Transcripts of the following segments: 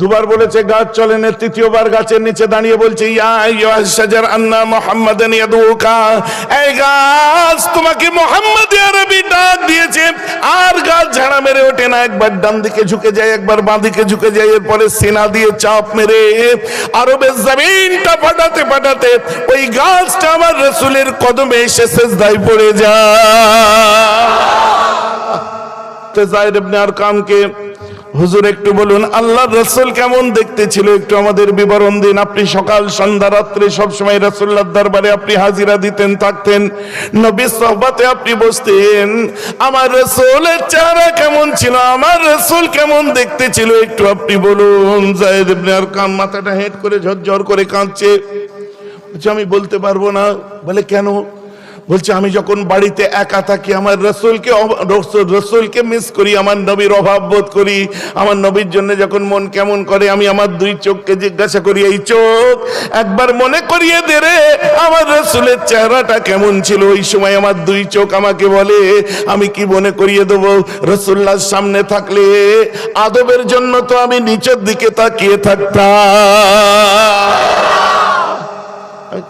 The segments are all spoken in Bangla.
দুবার বলেছে, গাছ চলে না। তৃতীয়বার গাছের নিচে দাঁড়িয়ে বলছে তোমাকে মুহাম্মদ আরবি ডাক দিয়েছে। আর গাছ ঝাড়া মেরে ওঠে না। একবার ডান দিকে ঝুঁকে যায়, একবার বাঁ দিকে ঝুঁকে যায়, এরপরে সিনা দিয়ে চাপ মেরে আরবের জমিনটা ফাটাতে ফাটাতে ওই গাছটা আমার রসুলের কদমে এসে সেজদায় পড়ে যায়। জায়দ ইবনে আরকামকে হুজুর, একটু বলুন, আল্লাহ রসুল কেমন দেখতে ছিল একটু আমাদের বিবরণ দিন। আপনি সকাল, সন্ধ্যা, রাত্রে সবসময় রসুল্লাহ দরবারে আপনি হাজিরা দিতেন, থাকতেন। নবী সহবাতে আপনি বসতেন। আমার রসুলের চেহারা কেমন ছিল? আমার রসুল কেমন দেখতে ছিল একটু আপনি বলুন। জায়দ ইবনে আরকাম মাথাটা হেঁট করে ঝরঝর করে কাঁদছে। আমি বলতে পারব না। বলে, কেন? বলছে, আমি যখন বাড়িতে একা থাকি, আমার রসুলকে রসুলকে মিস করি, আমার নবীর অভাব বোধ করি, আমার নবীর জন্য যখন মন কেমন করে, আমি আমার দুই চোখকে জিজ্ঞাসা করি, এই চোখ, একবার মনে করিয়ে দে রে, আমার রসুলের চেহারাটা কেমন ছিল? ওই সময় আমার দুই চোখ আমাকে বলে, আমি কি মনে করিয়ে দেবো? রসুল্লার সামনে থাকলে আদবের জন্য তো আমি নিচের দিকে তাকিয়ে থাকতাম।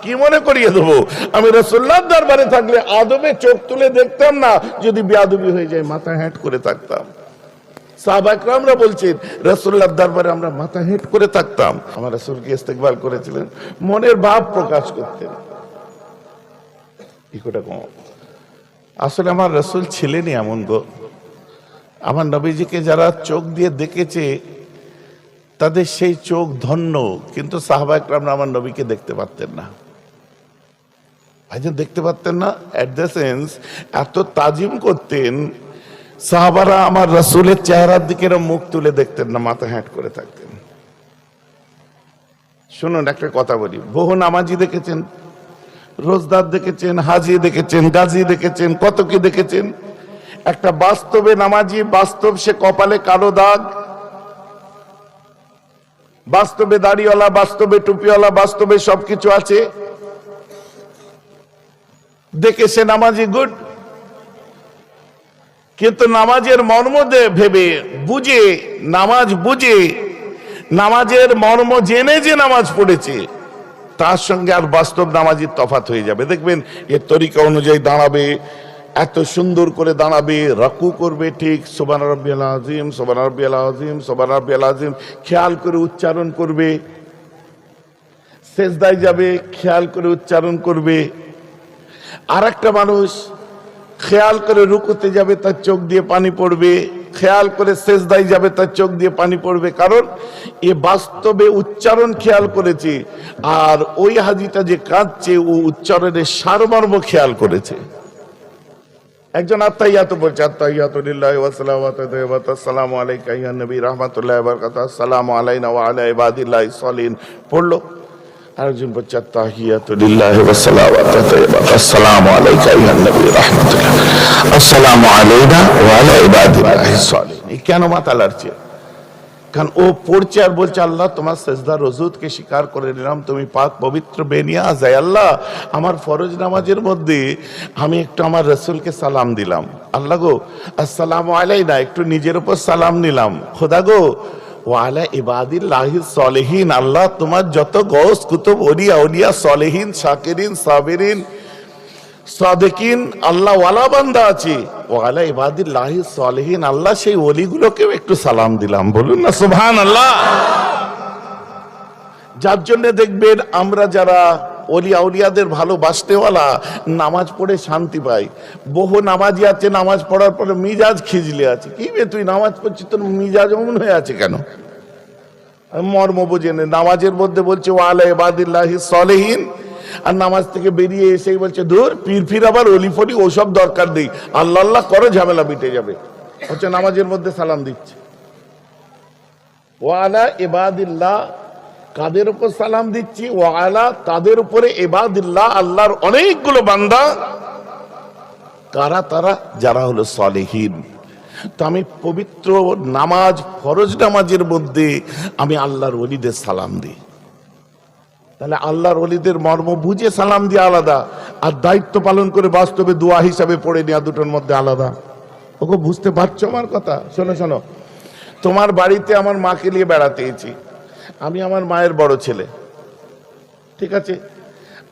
কি মনে করিয়ে দেবো? আমি রসুল্লার দরবারে থাকলে আদবে চোখ তুলে দেখতাম না, যদি বেয়াদবি হয়ে যায়, মাথা হ্যাট করে থাকতাম। সাহবাকরামরা বলছেন রসুল্লার দরবারে আমরা মাথা হেঁট করে থাকতাম। আমার রসুলকে ইস্তেকবাল করেছিলেন, মনের ভাব প্রকাশ করতেন। আসলে আমার রসুল ছিলেনই এমন গো। আমার নবীজিকে যারা চোখ দিয়ে দেখেছে তাদের সেই চোখ ধন্য, কিন্তু সাহাবা একরামরা আমার নবীকে দেখতে পারতেন না। ভাইজান, দেখতে পারতেন না? অ্যাট দ্য সেন্স এত তাজিম করতেন, সাহাবারা আমার রসুলের চেহারার দিকে মুখ তুলে দেখতেন না, মাথা হ্যাট করে থাকতেন। শুনুন, একটা কথা বলি। বহু নামাজি দেখেছেন, রোজদার দেখেছেন, হাজি দেখেছেন, গাজী দেখেছেন কত কি দেখেছেন। একটা বাস্তবে নামাজি, বাস্তব সে কপালে কালো দাগ বাস্তবে দাড়িওয়ালা, বাস্তবে টুপিওয়ালা, বাস্তবে সবকিছু আছে। দেখে সে নামাজি, গুড। কিন্তু নামাজের মর্ম ভেবে, বুঝে, নামাজ বুঝে, নামাজের মর্ম জেনে যে নামাজ পড়েছে, তার সঙ্গে আর বাস্তব নামাজির তফাত হয়ে যাবে। দেখবেন, এর তরিকা অনুযায়ী দাঁড়াবে এত সুন্দর করে দাঁড়াবে, রাকু করবে, ঠিক সোবান রব্বিয়াল আজিম সোবান রব্বিয়াল আজিম সোবান রব্বিয়াল আজিম খেয়াল করে উচ্চারণ করবে। সেজদায় যাবে, খেয়াল করে উচ্চারণ করবে। আর একটা মানুষ খেয়াল করে রুকুতে যাবে, তার চোখ দিয়ে পানি পড়বে। খেয়াল করে সেজদায় যাবে, তার চোখ দিয়ে পানি পড়বে। কারণ এ বাস্তবে উচ্চারণ খেয়াল করেছে, আর ওই হাজিটা যে কাঁদছে, ও উচ্চারণের সারমর্ম খেয়াল করেছে। একজন আত্মাইয়াত বলছে, আত্মাইয়াত লিল্লাহি ওয়া সালাওয়াতু ওয়া আসসালামু আলাইকা নবী, রাহমাতুল্লাহি ওয়া বারাকাতুহু, আসসালামু আলাইনা ওয়া আলা ইবাদিল্লাহি সলিন। পড়ল। আরেকজন বলছে আত্মাইয়া লিল্লাহি ওয়া সালাওয়াতু ওয়া আসসালামু আলাইকা ইয়া নবী, রাহমাতুল্লাহ আসসালামু আলাইনা ওয়া আলা ইবাদিল্লাহি এই কেন মাথা কারণ ও পড়ছে আর বলছে, আল্লাহ, তোমার সেজদা রজুদকে স্বীকার করে নিলাম, তুমি পাক পবিত্র বেনিয়া যায় আল্লাহ, আমার ফরজ নামাজের মধ্যে আমি একটু আমার রসুলকে সালাম দিলাম। আল্লাহ গো, আসসালাম আলাইনা, একটু নিজের উপর সালাম নিলাম। খোদা গো, ওয়ালা ইবাদিল্লাহি সলেহীন, আল্লাহ, তোমার যত গোস কুতুব, ওলিয়া ওলিয়া, সলেহীন শাকিরিন সাবিরিন সাদেকিন, আল্লাহ ওয়ালা বান্দা আছে। ইবাদিল্লাহি সলেহীন, আল্লাহ সেই ওলিগুলোকেও একটু সালাম দিলাম, বলুন না সুবহান আল্লাহ যার জন্য দেখবেন আমরা যারা অলিয়া উলিয়াদের ভালোবাসতেওয়ালা, নামাজ পড়ে শান্তি পাই। বহু নামাজি আছে, নামাজ পড়ার পরে মিজাজ খিজলে আছে। কি বে, তুই নামাজ পড়ছিস, তোর মিজাজ অমন হয়ে আছে কেন? মর্ম বোঝে না। নামাজের মধ্যে বলছে, ওয়ালা ইবাদিল্লাহি সলেহীন আর নামাজ থেকে বেরিয়ে এসেই বলছে, ধুর, পীর ফির আবার অলি ফলি, ওসব দরকার নেই। আল্লাহ আল্লাহ, করো, ঝামেলা মিটে যাবে। হচ্ছে নামাজের মধ্যে সালাম দিচ্ছে। কাদের উপর সালাম দিচ্ছি? তাদের উপরে আল্লাহর অনেকগুলো বান্দা। কারা? তারা যারা হলো সলেহীন। তো আমি পবিত্র নামাজ, ফরজ নামাজের মধ্যে আমি আল্লাহর অলিদের সালাম দিই। তাহলে আল্লাহর অলিদের মর্ম বুঝে সালাম দিয়ে আলাদা, আর দায়িত্ব পালন করে বাস্তবে দোয়া হিসাবে পড়ে নেওয়া দুটোর মধ্যে আলাদা। ওকে বুঝতে পারছ আমার কথা? শোনো শোনো। তোমার বাড়িতে আমার মাকে নিয়ে বেড়াতে এসেছি। আমি আমার মায়ের বড় ছেলে। ঠিক আছে?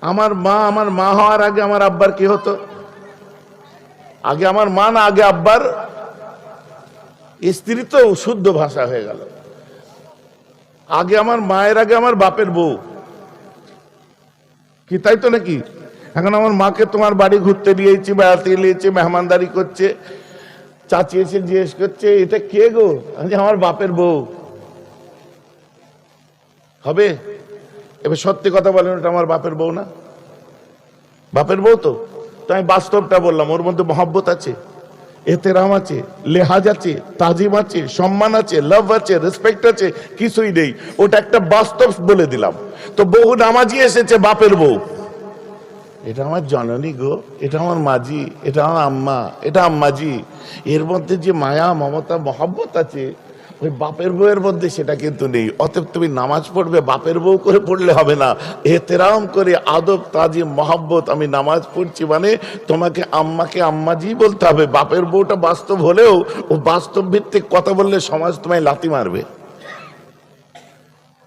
আমার মা আমার মা হওয়ার আগে আমার আব্বার কি হতো? আগে আমার মা না, আগে আব্বার স্ত্রী তো শুদ্ধ ভাষা হয়ে গেল। আগে আমার মায়ের, আগে আমার বাপের বউ। কি, তাই তো নাকি? এখন আমার মাকে তোমার বাড়ি ঘুরতে নিয়েছি বেড়াতে নিয়েছে, মেহমানদারি করছে, চাচি এসে জিজ্ঞেস করছে, এটা কে গো? আমার বাপের বউ। হবে? এবার সত্যি কথা বলেন, ওটা আমার বাপের বউ না। বাপের বউ তো? তো আমি বাস্তবটা বললাম, ওর মধ্যে মহাব্বত আছে। এতেরাম আছে, লেহাজ আছে, তাজিম আছে, সম্মান আছে, লাভ আছে রেসপেক্ট আছে, কিছুই নেই। ওটা একটা বাস্তব বলে দিলাম। তো বহু নামাজি এসেছে বাপের বউ। এটা আমার জননী গো, এটা আমার মাজি এটা আমার আম্মা, এটা আম্মাজি। এর মধ্যে যে মায়া, মমতা, মহাব্বত আছে ওই বাপের বউয়ের মধ্যে সেটা কিন্তু নেই। অতএব তুমি নামাজ পড়বে, বাপের বউ করে পড়লে হবে না। এতেরাম করে আদব তাজি মহাব্বত, আমি নামাজ পড়ছি মানে তোমাকে আম্মাকে আম্মাজি বলতে হবে। বাপের বউটা বাস্তব হলেও ও বাস্তব ভিত্তিক কথা বললে সমাজ তোমায় লাতি মারবে।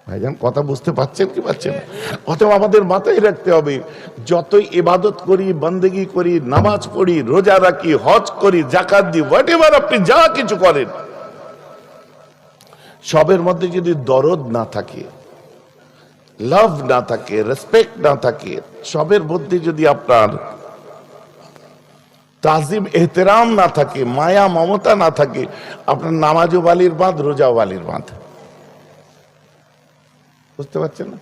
ভাইজান, কথা বুঝতে পাচ্ছেন কি পাচ্ছেন অতএব আমাদের মাথায় রাখতে হবে, যতই ইবাদত করি, বন্দেগি করি, নামাজ পড়ি, রোজা রাখি, হজ করি জাকাত দিই হোয়াট এভার আপনি যা কিছু করেন সবের মধ্যে যদি দরদ না থাকে লাভ না থাকে রেসপেক্ট না থাকে, সবের মধ্যে যদি আপনার তাজিম এহতেরাম না থাকে, মায়া, মমতা না থাকে, আপনার নামাজও বালির বাঁধ, রোজাও বালির বাঁধ। বুঝতে পারছেন না?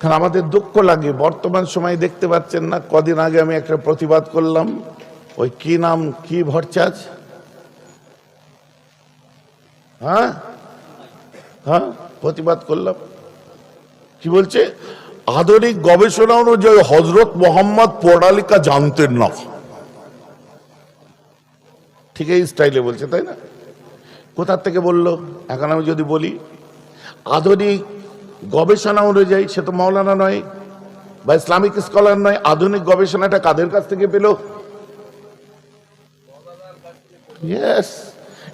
কারণ আমাদের দুঃখ লাগে, বর্তমান সময় দেখতে পাচ্ছেন না, কদিন আগে আমি একটা প্রতিবাদ করলাম, ওই কি নাম, কি ভরচাজ? হ্যাঁ? হ্যাঁ প্রতিবাদ করলাম। কি বলছে? আধুনিক গবেষণা অনুযায়ী হজরত মোহাম্মদ পড়ালিকা জানতেন না। ঠিক এই স্টাইলে বলছে, তাই না? কোথার থেকে বলল? এখন আমি যদি বলি, আধুনিক গবেষণা অনুযায়ী, সে তো মাওলানা নয়, বা ইসলামিক স্কলার নয়, আধুনিক গবেষণাটা কাদের কাছ থেকে পেল? ইয়েস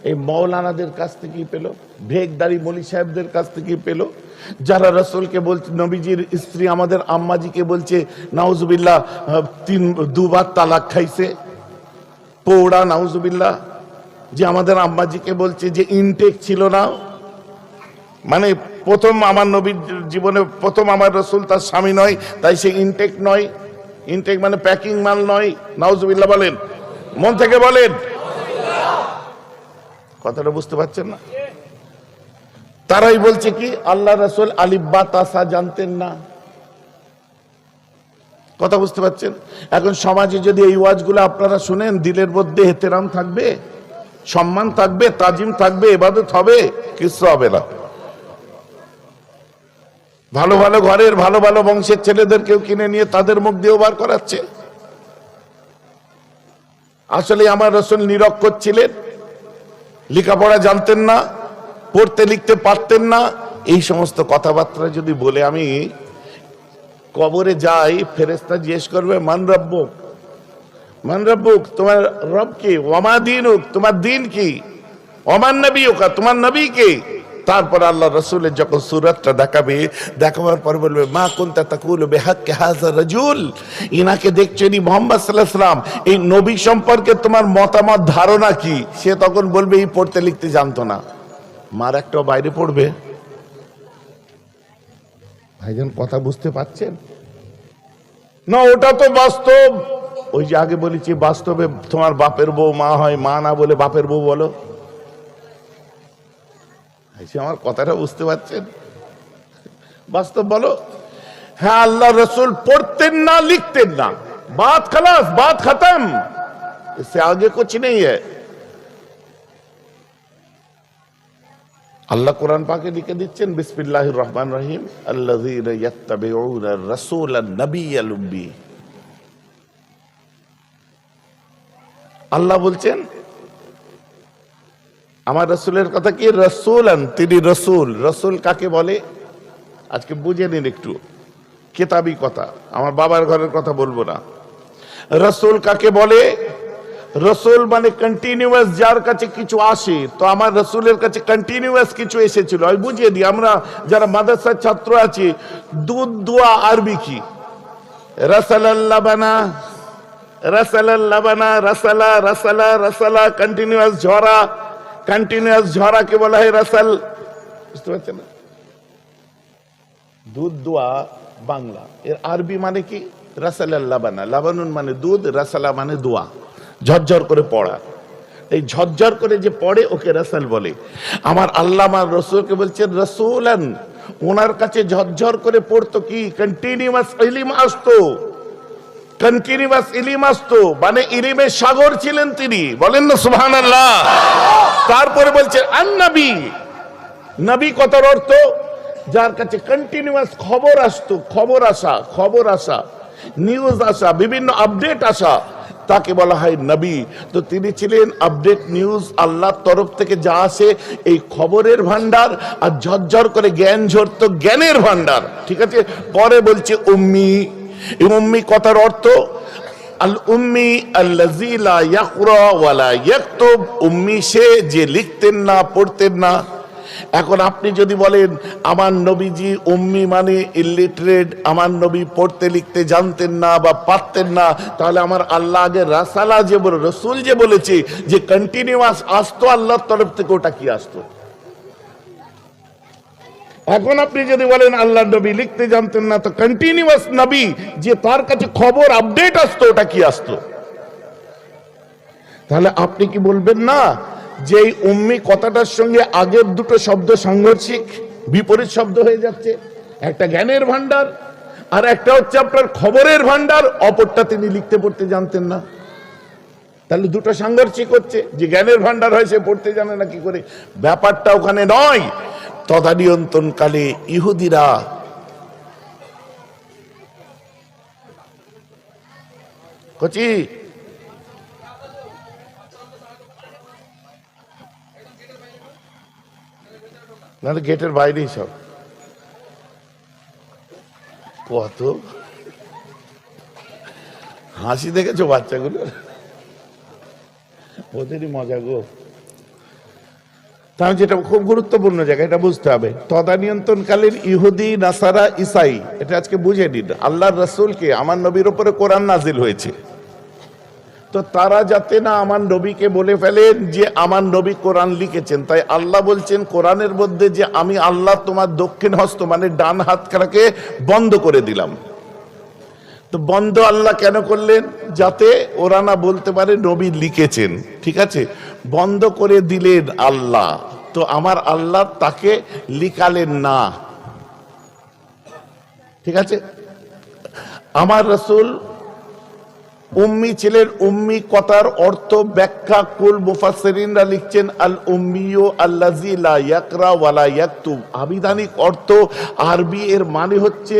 এই মৌলানাদের কাছ থেকেই পেল ভেগদারি মলি সাহেবদের কাছ থেকেই পেল। যারা রসুলকে বলছে নবীজির স্ত্রী আমাদের আম্মাজিকে বলছে নাউজুবিল্লাহ আহ, তিন দুবার তালাক খাইছে। পৌড়া নাউজুবিল্লাহ যে আমাদের আম্মাজিকে বলছে যে ইনটেক ছিল না। মানে প্রথম আমার নবীর জীবনে প্রথম আমার রসুল তার স্বামী নয় তাই সে ইনটেক নয়। ইনটেক মানে প্যাকিং মাল নয়। নাউজুবিল্লাহ বলেন। মন থেকে বলেন। কথাটা বুঝতে পারছেন না? তারাই বলছে কি, আল্লাহ রসুল আলিব্বা তাসা জানতেন না। কথা বুঝতে পারছেন? এখন সমাজে যদি এই ওয়াজগুলো আপনারা শুনেন, দিলের মধ্যে হেতেরাম থাকবে, সম্মান থাকবে, তাজিম থাকবে, এবাদত হবে কিছু হবে না। ভালো ভালো ঘরের, ভালো ভালো বংশের ছেলেদেরকেও কিনে নিয়ে তাদের মুখ দিয়েও বার করাচ্ছে। আসলে আমার রসুল নিরক্ষর ছিলেন। লেখাপড়া জানতেন না, পড়তে লিখতে পারতেন না। এই সমস্ত কথাবার্তা যদি বলে আমি, কবরে যাই ফেরেস্তা জিজ্ঞেস করবে, মান রব্বুক? মান তোমার রব কি? ওমা হোক তোমার দিন কি? অমান নবী ওকা তোমার নবী কে? তারপর আল্লাহ রসুলের যখন সুরতটা দেখাবে, দেখাবার পর বলবে, মা কোনটা তাকুল বেহাক হাজার রাজুল? ইনাকে দেখছেন মোহাম্মদ সাল্লাহ এই নবী সম্পর্কে তোমার মতামত, ধারণা কি? সে তখন বলবে, এই পড়তে লিখতে জানতো না। মার একটা বাইরে পড়বে। ভাইজান, কথা বুঝতে পারছেন? না, ওটা তো বাস্তব। ওই যে আগে বলেছি, বাস্তবে তোমার বাপের বউ মা হয়, মা না বলে বাপের বউ বলো। এসে আমার কথাটা বুঝতে পারছেন বাস্তব বলো হ্যাঁ আল্লাহ রসুল পড়তেন না লিখতেন না বাত খালাস বাত খতম इससे आगे कुछ नहीं है আল্লাহ কোরআন পাকে লিখে দিচ্ছেন বিসমিল্লাহির রহমান রহিম আল্লাযীনা ইয়াত্তাবিউনা রাসূলান নাবিয়্যাল উম্মি আল্লাহ বলছেন আমার রসুলের কথা কি? রসুলান, তিনি রসুল। রসুল কাকে বলে? আজকে বুঝে নিন একটু। কেতাবি কথা। আমার বাবার ঘরের কথা বলব না। রসুল কাকে বলে? রসুল মানে কন্টিনিউয়াস যার কাছে কিছু আসে। তো আমার রসুলের কাছে কন্টিনিউয়াস কিছু এসেছিল। আমি বুঝিয়ে দিই। আমরা যারা মাদ্রাসার ছাত্র আছি, দুধ, দোয়া, আরবি কি? রসালাল্লাহ বানা রসালাল্লাহ বানা রসালা রসালা রসালা কন্টিনিউয়াস ঝরা। কন্টিনিউয়াস ঝরাকে বলা হয় রসাল। বুঝতে পারছেন? না দুধ দোয়া বাংলা। এর আরবি মানে কি? রাসালাল লাবানা। লাবানুন মানে দুধ, রাসালা মানে দোয়া। ঝরঝর করে পড়া। এই ঝরঝর করে যে পড়ে, ওকে রাসাল বলে। আমার আল্লাহ আমার রসুলকে বলছেন, রসুলান, ওনার কাছে ঝরঝর করে পড়তো কি? কন্টিনিউয়াস ইলিম আসতো। কন্টিনিউয়াস ইলিম আসতো মানে ইলিমের সাগর ছিলেন তিনি। বলেন না সুবহানাল্লাহ। তারপরে বলছে আন্নাবী নবী। কথার অর্থ, যার কাছে কন্টিনিউয়াস খবর আসতো, খবর আসা খবর আসা নিউজ আসা, বিভিন্ন আপডেট আসা, তাকে বলা হয় নবী। তো তিনি ছিলেন আপডেট নিউজ আল্লাহর তরফ থেকে যা আসে, এই খবরের ভান্ডার আর ঝরঝর করে জ্ঞান ঝরতো জ্ঞানের ভান্ডার ঠিক আছে? পরে বলছে, উম্মি। এই উম্মি কথার অর্থ, আল উম্মি আল্লাজি লা ইয়াকরা ওয়ালা ইয়াকতুব। উম্মি সে যে লিখতেন না, পড়তেন না। এখন আপনি যদি বলেন, আমার নবীজি উম্মি মানে ইলিটারেট আমার নবী পড়তে লিখতে জানতেন না বা পারতেন না, তাহলে আমার আল্লাহ আগে রাসালা যে রসুল যে বলেছে যে কন্টিনিউয়াস আসতো আল্লাহর তরফ থেকে ওটা কি আসতো? এখন আপনি যদি বলেন, আল্লাহ নবী লিখতে জানতেন না, তো কন্টিনিউয়াস নবী, যে তার কাছে খবর আপডেট আসতো, ওটা কি আসতো? তাহলে আপনি কি বলবেন না, যে উম্মি কথাটার সঙ্গে আগের দুটো শব্দ সাংঘর্ষিক, বিপরীত শব্দ হয়ে যাচ্ছে? একটা জ্ঞানের ভান্ডার আর একটা হচ্ছে আপনার খবরের ভান্ডার অপরটা তিনি লিখতে পড়তে জানতেন না। তাহলে দুটো সাংঘর্ষিক হচ্ছে, যে জ্ঞানের ভান্ডার হয় সে পড়তে জানে না কি করে। ব্যাপারটা ওখানে নয় তদানিয়ন্ত্রণকালে ইহুদিরা কচি। না তো গেটের বাইরেই সব। কত? হাসি দেখেছ বাচ্চাগুলো? ওদেরই মজা গো। তাহলে যেটা খুব গুরুত্বপূর্ণ জায়গা, এটা বুঝতে হবে। তদানিয়ন্ত্রণকালীন ইহুদি, নাসারা, ইসাই, এটা আজকে বুঝে নিন। আল্লাহর রসুলকে, আমার নবীর উপরে কোরআন নাজিল হয়েছে। তো তারা যাতে না আমার নবীকে বলে ফেলেন যে আমার নবী কোরআন লিখেছেন। তাই আল্লাহ বলছেন, কোরআনের মধ্যে যে আমি আল্লাহ তোমার দক্ষিণ হস্ত মানে ডান হাত হাতখানাকে বন্ধ করে দিলাম। তো বন্ধ আল্লাহ কেন করলেন? যাতে ওরা না বলতে পারে নবী লিখেছেন। ঠিক আছে? বন্ধ করে দিলেন আল্লাহ। তো আমার আল্লাহ তাকে লিখালেন না। ঠিক আছে? আমার রসুল উম্মি ছিলেন, উম্মি কথার অর্থ ব্যাখ্যা কুল মুফাসসিরিনরা লিখছেন, আল উম্মিয়ু আল্লাজি লা ইয়াকরা ওয়ালা ইয়াকতুব। আবিধানিক অর্থ আরবি এর মানে হচ্ছে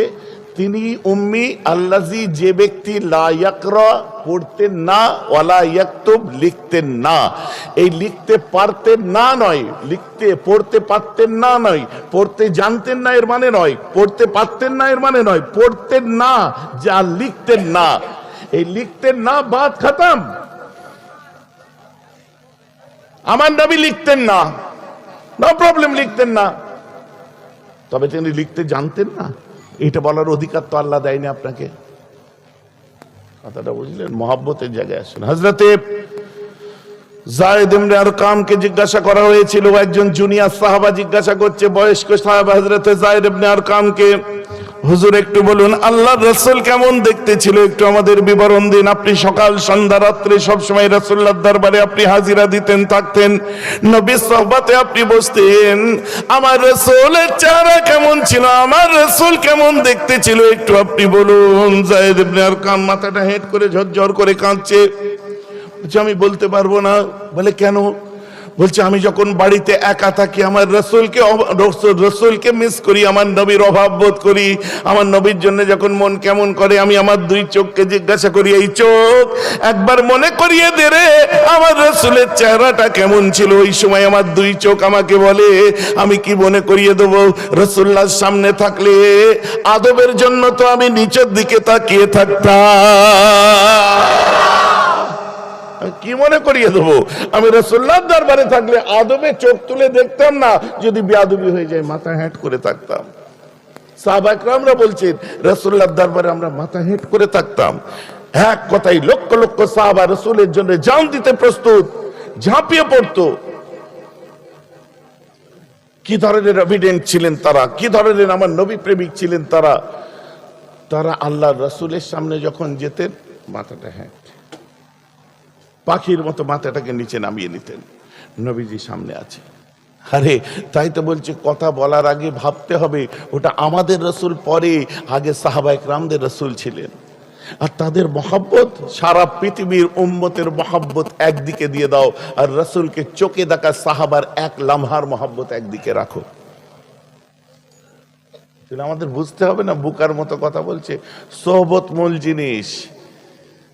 তিনি উম্মি আল্লাজি যে ব্যক্তি লা ইয়াকরা পড়তেন না, ওয়ালা ইয়াকতুব লিখতেন না। এই লিখতে পারতেন না নয়, লিখতে, পড়তে পারতেন না নয়, পড়তে জানতেন না এর মানে নয়, পড়তে পারতেন না এর মানে নয়, পড়তেন না, যা লিখতেন না। এই লিখতেন না, বাদ খতম। আমার নবী লিখতেন না, নো প্রবলেম লিখতেন না। তবে তিনি লিখতে জানতেন না। এটা বলার অধিকার তো আল্লাহ দেয়নি আপনাকে। কথাটা বুঝলেন? মহাব্বতের জায়গায় আসেন। হজরতে জিজ্ঞাসা করা হয়েছিল, একজন জুনিয়ার সাহাবা জিজ্ঞাসা করছে, বয়স্ক সাহাবা হজরতে জায়দ আর আরকামকে হুজুর একটু বলুন আল্লাহ রসুল কেমন দেখতে ছিল একটু আমাদের বিবরণ দিন। আপনি সকাল, সন্ধ্যা, রাত্রে সবসময় রসুল্লার দরবারে আপনি হাজিরা দিতেন, থাকতেন। নবীর সহবাতে আপনি বসতেন। আমার রসুলের চেহারা কেমন ছিল? আমার রসুল কেমন দেখতে ছিল একটু আপনি বলুন। জায়েদ ইবনে আরকাম মাথাটা হেঁট করে ঝরঝর করে কাঁদছে। আমি বলতে পারব না। বলে, কেন? বলছে, আমি যখন বাড়িতে একা থাকি, আমার রসুলকে রসুল- রসুলকে মিস করি, আমার নবীর অভাব বোধ করি, আমার নবীর জন্য যখন মন কেমন করে, আমি আমার দুই চোখকে জিজ্ঞাসা করি, এই চোখ একবার মনে করিয়ে দে রে, আমার রসুলের চেহারাটা কেমন ছিল? ওই সময় আমার দুই চোখ আমাকে বলে, আমি কি মনে করিয়ে দেবো? রসুল্লার সামনে থাকলে আদবের জন্য তো আমি নিচের দিকে তাকিয়ে থাকতাম। কি মনে করিয়ে দেবো? আমি রসুল্লাহ দরবারে থাকলে আদবে চোখ তুলে দেখতাম না, যদি বেয়াদবি হয়ে যায়, মাথা হ্যাট করে থাকতাম। বলছেন দরবারে আমরা মাথা হেঁট করে থাকতাম। এক কথাই লক্ষ লক্ষ সাহাবা রসুলের জন্য জান দিতে প্রস্তুত, ঝাঁপিয়ে পড়তো। কি ধরনের এভিডেন্ট ছিলেন তারা? কি ধরনের আমার নবী প্রেমিক ছিলেন তারা? তারা আল্লাহ রসুলের সামনে যখন যেতেন, মাথাটা হ্যাঁ পাখির মতো মাথাটাকে নিচে নামিয়ে নিতেন। নবীজি সামনে আছে আরে, তাই তো বলছি, কথা বলার আগে ভাবতে হবে, ওটা আমাদের রসুল পরে, আগে সাহাবায়ক রামদের রসুল ছিলেন। আর তাদের মহাব্বত, সারা পৃথিবীর উম্মতের মহাব্বত একদিকে দিয়ে দাও, আর রসুলকে চোখে দেখা সাহাবার এক লামহার মহাব্বত একদিকে রাখো। আমাদের বুঝতে হবে না, বুকার মতো কথা বলছে সোহবত মূল জিনিস।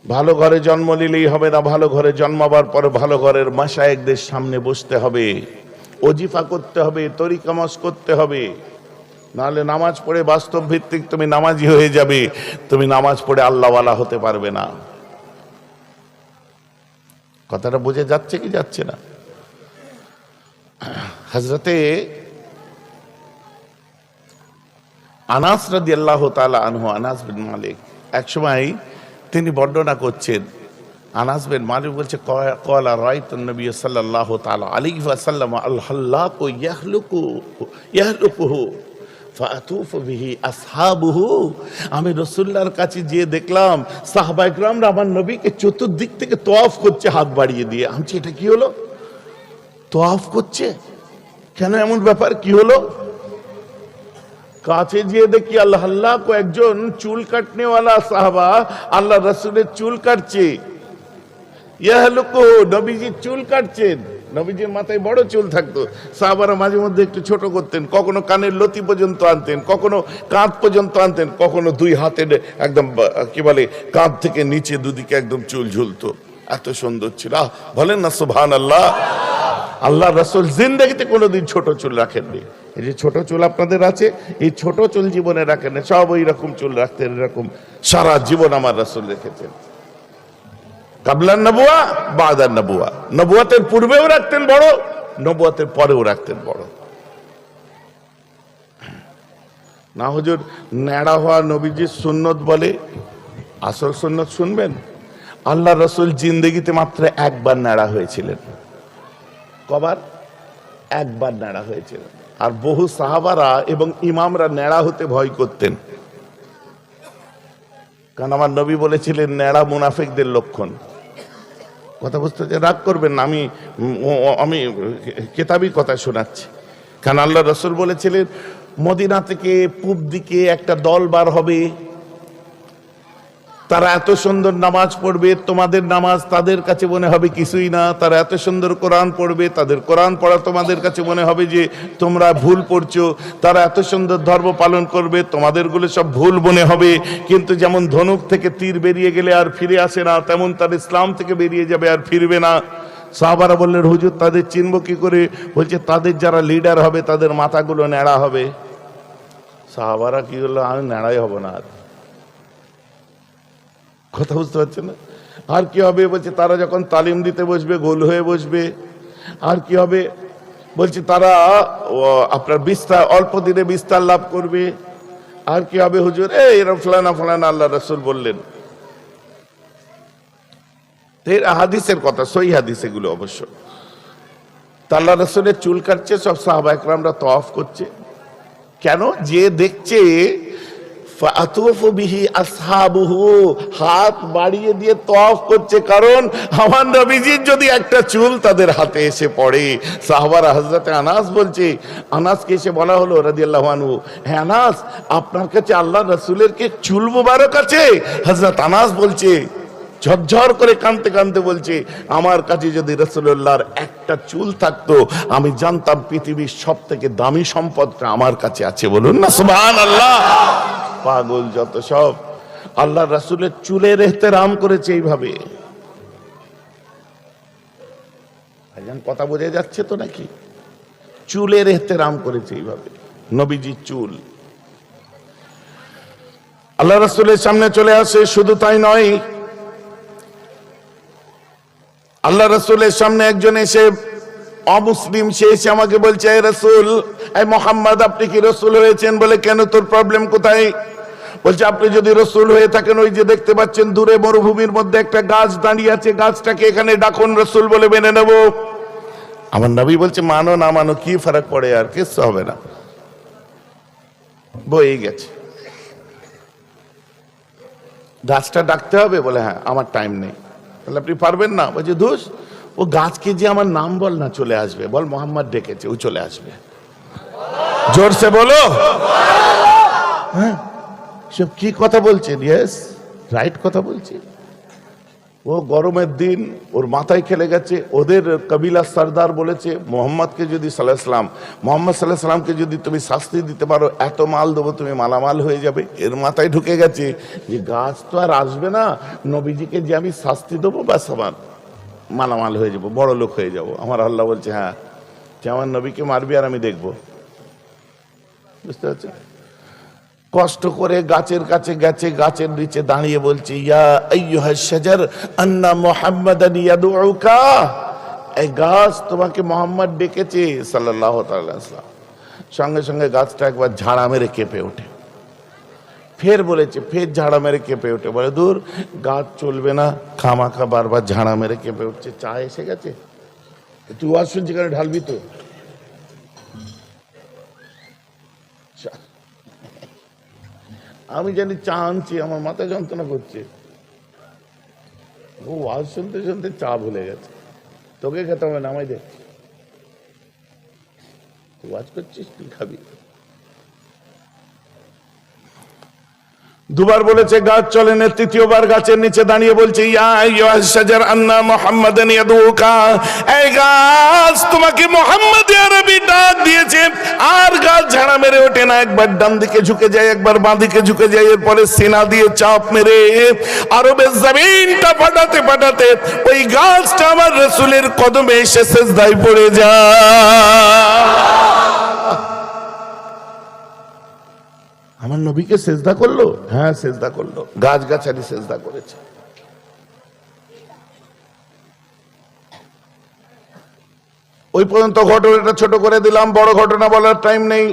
ভালো ঘরে জন্ম নিলেই হবে না, ভালো ঘরে জন্মাবার পর ভালো ঘরের মাসায়েকদের সামনে বসতে হবে। অজিফা করতে হবে তরিকামাস করতে হবে। নাহলে নামাজ পড়ে বাস্তব ভিত্তিক তুমি নামাজি হয়ে যাবে, তুমি নামাজ পড়ে আল্লাহওয়ালা হতে পারবে না। কথাটা বোঝা যাচ্ছে কি যাচ্ছে না? হজরতে আনাস রাদি আল্লাহ তালা আনহু, আনাস বিন মালিক একসময় তিনি বর্ণনা করছেন আনাস বিন মালিক বলছে কলা রাইত নবী সাল্লাল্লাহ তাআলা আলাইহি ওয়াসাল্লাম আল্লাহ কো ইয়াহলুকু, ইয়াহলুকুহু, ফাতুফু বিহি আসহাবুহু। আমি রসুল্লাহর কাছে গিয়ে দেখলাম, সাহাবা ইকরামরা আমার নবীকে চতুর্দিক থেকে তোয়াফ করছে, হাত বাড়িয়ে দিয়ে। আমি এটা কি হলো? তোয়াফ করছে? কেন এমন ব্যাপার? কি হলো? কাছে গিয়ে দেখি আল্লাহ আল্লাহ কো একজন চুল কাটনেওয়ালা সাহাবা, আল্লাহ রসুলের চুল কাটছে। চুল কাটছেন। নবীজির মাথায় বড় চুল থাকতো। সাহাবারা মাঝে মধ্যে একটু ছোট করতেন, কখনো কানের লতি পর্যন্ত আনতেন, কখনো কাঁধ পর্যন্ত আনতেন, কখনো দুই হাতের একদম, কি বলে, কাঁধ থেকে নিচে দুদিকে একদম চুল ঝুলতো। এত সুন্দর ছিল। বলেন না সুবহান আল্লাহ আল্লাহ রসুল জিন্দগিতে কোনোদিন ছোট চুল রাখেননি। এই যে ছোট চুল আপনাদের আছে, এই ছোট চুল জীবনে রাখেন সব ওই রকম চুল রাখতেন এরকম সারা জীবন আমার রসুল রেখেছেন। কাবলার নবুয়া বাদার নবুয়া। নবুয়াতের পূর্বেও রাখতেন বড়, নবুয়াতের পরেও রাখতেন বড়। না হুজুর ন্যাড়া হওয়া নবীজির সুন্নত বলে, আসল সুন্নত শুনবেন? আল্লাহ রসুল জিন্দগিতে মাত্র একবার ন্যাড়া হয়েছিলেন। কবার? একবার ন্যাড়া হয়েছিল আর বহু সাহাবারা এবং ইমামরা ন্যাড়া হতে ভয় করতেন। কারণ আমার নবী বলেছিলেন, ন্যাড়া মুনাফেকদের লক্ষণ। কথা বুঝতে রাগ করবেন আমি আমি কেতাবি কথা শোনাচ্ছি। কারণ আল্লাহ রসুল বলেছিলেন, মদিনা থেকে পূব দিকে একটা দল বার হবে। তারা এত সুন্দর নামাজ পড়বে, তোমাদের নামাজ তাদের কাছে মনে হবে কিছুই না। তারা এত সুন্দর কোরআন পড়বে, তাদের কোরআন পড়া তোমাদের কাছে মনে হবে যে তোমরা ভুল পড়ছো। তারা এত সুন্দর ধর্ম পালন করবে, তোমাদেরগুলো সব ভুল মনে হবে। কিন্তু যেমন ধনুক থেকে তীর বেরিয়ে গেলে আর ফিরে আসে না, তেমন তার ইসলাম থেকে বেরিয়ে যাবে আর ফিরবে না। সাহাবারা বললেন, হুজুর, তাদের চিনব কি করে? বলছে, তাদের যারা লিডার হবে, তাদের মাথাগুলো ন্যাড়া হবে। সাহাবারা কি করল আমি ন্যাড়াই হব না আর। কথা বুঝতে পারছেন না? আর কি হবে? বলছে, তারা যখন তালিম দিতে বসবে, গোল হয়ে বসবে। আর কি হবে? বলছে, তারা আপনার বিস্তার, অল্প দিনে বিস্তার লাভ করবে। আর কি হবে হুজুর? এই এরকম ফলানা ফলানা আল্লাহ রসুল বললেন। হাদিসের কথা সই হাদিস এগুলো অবশ্য। তা আল্লাহ রসুলের চুল কাটছে, সব সাহাবা একরামরা তফ করছে। কেন? যে দেখছে হাত বাড়িয়ে দিয়ে তওয়াফ করছে কারণ আমার নবীজির যদি একটা চুল তাদের হাতে এসে পড়ে। সাহাবারা হযরতে আনাস বলছে, আনাসকে এসে বলা হলো, রাদিয়াল্লাহু আনহু হ্যাঁ আনাস, আপনার কাছে আল্লাহ রাসূলের কি চুল মুবারক আছে? হযরত আনাস বলছে, ঝরঝর করে কানতে কানতে বলছে, আমার কাছে যদি রসুল্লাহর একটা চুল থাকতো, আমি জানতাম পৃথিবীর সব থেকে দামি সম্পদটা আমার কাছে আছে। বলুন না সুবহান আল্লাহ পাগল যত সব। আল্লাহ রাসুলের চুলের এহতেরাম করেছে এইভাবে। কথা বোঝা যাচ্ছে তো নাকি? চুলের এহতেরাম করেছে এইভাবে। নবীজির চুল। আল্লাহ রাসুলের সামনে চলে আসে, শুধু তাই নয় আল্লাহ রসুলের সামনে একজন এসে অমুসলিম সে এসে আমাকে বলছে এই রসুল এই মোহাম্মদ, আপনি কি রসুল হয়েছেন বলে কেন তোর প্রবলেম কোথায়? বলছে, আপনি যদি রসুল হয়ে থাকেন, ওই যে দেখতে পাচ্ছেন দূরে মরুভূমির মধ্যে একটা গাছ দাঁড়িয়ে আছে, গাছটাকে এখানে ডাকুন রসুল বলে মেনে নেব। আমার নবী বলছে, মানো না মানো, কি ফারাক পড়ে আর কিচ্ছু হবে না। বই গেছে। গাছটা ডাকতে হবে বলে হ্যাঁ আমার টাইম নেই। তাহলে আপনি পারবেন না? বলছে, ধুস ও গাছকে যে আমার নাম বল না চলে আসবে, বল মোহাম্মদ ডেকেছে, ও চলে আসবে। জোরসে বলো। হ্যাঁ সব কি কথা বলছেন ইয়েস রাইট কথা বলছি। ও গরমের দিন ওর মাথায় খেলে গেছে, ওদের কবিলা সর্দার বলেছে, মোহাম্মদকে যদি সাল্লাহাম মোহাম্মদ সাল্লাহ সাল্লামকে যদি তুমি শাস্তি দিতে পারো, এত মাল দেবো, তুমি মালামাল হয়ে যাবে। এর মাথায় ঢুকে গেছে যে গাছ তো আর আসবে না, নবীজিকে যে আমি শাস্তি দেবো বা আমার। মালামাল হয়ে যাব, বড় লোক হয়ে যাব। আমার আল্লাহ বলছে হ্যাঁ যে আমার নবীকে মারবি আর আমি দেখব। বুঝতে পারছেন কষ্ট করে গাছের কাছে গেছে, গাছের নিচে দাঁড়িয়ে বলছে গাছ তোমাকে মোহাম্মদ ডেকেছে সাল্লাম সঙ্গে সঙ্গে গাছটা একবার ঝাড়া মেরে কেঁপে ওঠে। ফের বলেছে, ফের ঝাড়া মেরে কেঁপে ওঠে। বলে, দূর, গাছ চলবে না, খামাখা বারবার ঝাড়া মেরে কেঁপে উঠছে, চা এসে গেছে? তুই ওয়াজ শুনছি কেন ঢালবি তো। আমি জানি চা আনছি, আমার মাথা যন্ত্রণা করছে। ও ওয়াজ শুনতে শুনতে চা ভুলে গেছে। তোকে খেতে হবে না, আমায় দে। তুই ওয়াজ করছিস, তুই খাবি। দুবার বলেছে, গাছ চলে না, তৃতীয়বার গাছের নিচে দাঁড়িয়ে বলছে আন্না মুহাম্মাদান ইয়াদুকা। এই গাছ তোমাকে মোহাম্মদ আরবি ডাক দিয়েছে। আর গাছ ঝাড়া মেরে ওঠে না, একবার ডান দিকে ঝুঁকে যায়, একবার বাঁ দিকে ঝুঁকে যায়, এরপরে সিনা দিয়ে চাপ মেরে আরবের জমিনটা ফাটাতে ফাটাতে ওই গাছটা আমার রসুলের কদমে এসে সেজদায় পড়ে যায়। আমার নবীকে সেজদা করল? হ্যাঁ সেজদা করল। গাছ গাছালি সেজদা করেছে। ওই পর্যন্ত ঘটনাটা ছোট করে দিলাম, বড় ঘটনা বলার টাইম নেই।